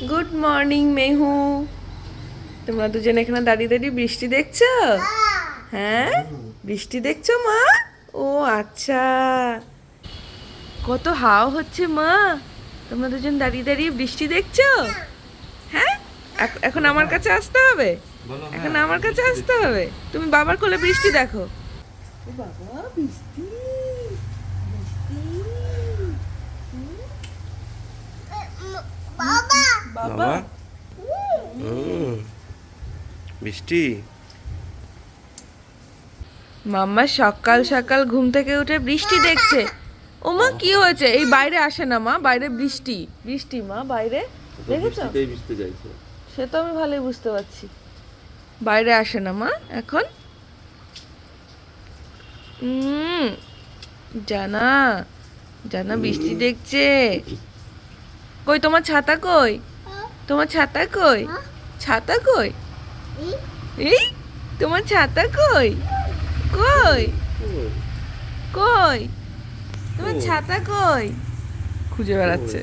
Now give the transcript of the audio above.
Good morning মেহু তোমরা দুজন এখানে দাঁড়িয়ে দাঁড়িয়ে বৃষ্টি দেখছ? হ্যাঁ? বৃষ্টি দেখছ মা? ও আচ্ছা। কত হাওয়া হচ্ছে মা। তোমরা দুজন দাঁড়িয়ে দাঁড়িয়ে বৃষ্টি দেখছ? হ্যাঁ? এখ- এখন আমার কাছে আসতে হবে? এখন আমার কাছে আসতে হবে? তুমি বাবার কোলে বৃষ্টি দেখো। বাবা বৃষ্টি। বাবা বাবা। বৃষ্টি মাম্মা সকাল সকাল ঘুম থেকে উঠে বৃষ্টি দেখছে। ওমা কি হয়েছে? এই বাইরে আসে না মা বাইরে বৃষ্টি। বৃষ্টি মা বাইরে? দেখেছ? সে তো আমি ভালোই বুঝতে পারছি। বাইরে আসে না মা এখন? উম, জানা জানা বৃষ্টি দেখছে। কই তোমার ছাতা কই? তোমার ছাতা কই? ছাতা কই? এই? তোমার ছাতা কই? কই? কই? তোমার ছাতা কই? খুঁজে বেড়াচ্ছে?